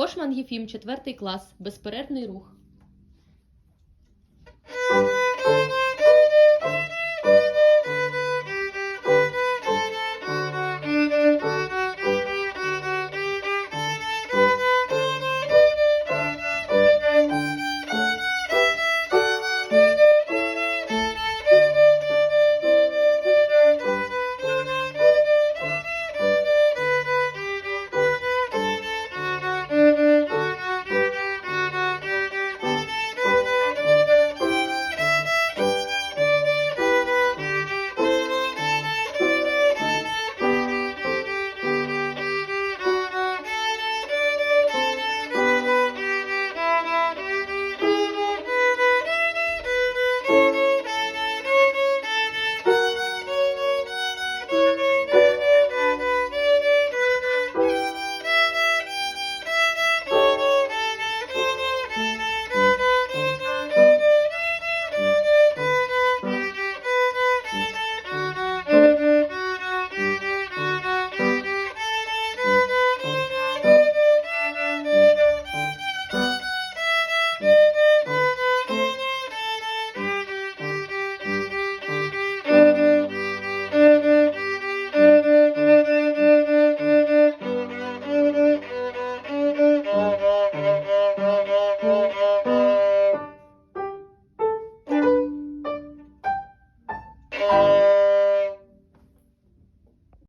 Кошман Єфім, 4 клас, безперервний рух.